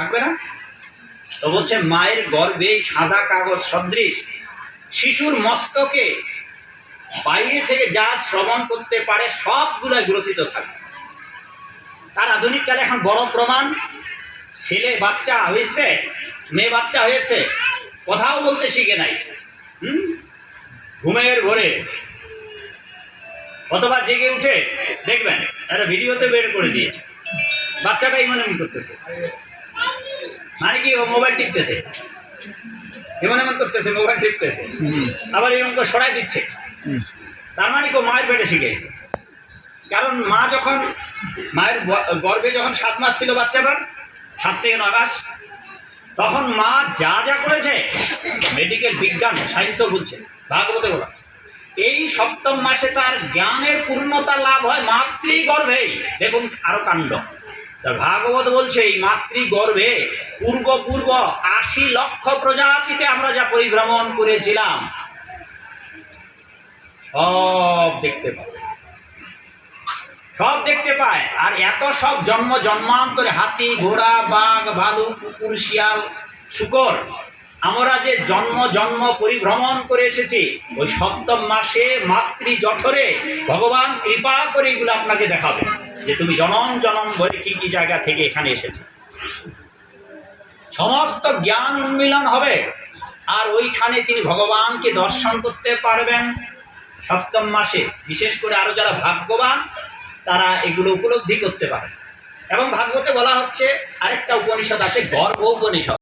থাকবে না? তো বলছে, মায়ের গর্ভে সাদা কাগজ সদৃশ। শিশুর মস্তকে বাইরে থেকে যা শ্রবণ করতে পারে সবগুলো গ্রথিত থাকে তার আধুনিক কালে এখন বড় প্রমাণ, ছেলে বাচ্চা হয়েছে, মেয়ে বাচ্চা হয়েছে, কথাও বলতে শিখে নাই। হুম? ঘুমের ভোরে অথবা জেগে উঠে দেখবেন, একটা ভিডিওতে বের করে দিয়েছে। বাচ্চাটা এমন এমন করতেছে। মানে কি ও মোবাইল টিপতেছে? এমন এমন করতেছে মোবাইল টিপতেছে। আবার এরকম করে সরাই দিচ্ছে। তার মানে কি ও মায়ের পেটে শিখেছে কারণ মা যখন মায়ের গর্ভে যখন সাত মাস ছিল বাচ্চাটার সাত থেকে নয় মাস তখন মা যা যা করেছে মেডিকেল বিজ্ঞান সায়েন্সও বলছে ভাগবতে বলা এই সপ্তম মাসে তার জ্ঞানের পূর্ণতা লাভ হয় মাতৃগর্ভেই। দেখুন আরও কাণ্ড। তা ভাগবত বলছে, এই মাতৃগর্ভে পূর্ব পূর্ব আশি লক্ষ প্রজাতিতে আমরা যা পরিভ্রমণ করেছিলাম, সব দেখতে পাবে। সব দেখতে পায়। আর এত সব জন্ম জন্মান্তরে, হাতি, ঘোড়া, বাঘ, ভালু, কুকুর, শিয়াল, শুকর, আমরা যে জন্ম জন্ম পরিভ্রমণ করে এসেছি, ওই সপ্তম মাসে মাতৃ জঠরে ভগবান কৃপা করে এগুলো আপনাকে দেখাবে। যে তুমি জনম জনম ধরে কি কি জায়গা থেকে এখানে এসেছ? সমস্ত জ্ঞান উন্মিলন হবে, আর ওইখানে তিনি ভগবানকে দর্শন করতে পারবেন। সপ্তম মাসে, বিশেষ করে আরও যারা ভাগ্যবান, তারা এগুলো উপলব্ধি করতে পারে। এবং ভাগবতে বলা হচ্ছে, আরেকটা উপনিষদ আছে গর্ভ উপনিষদ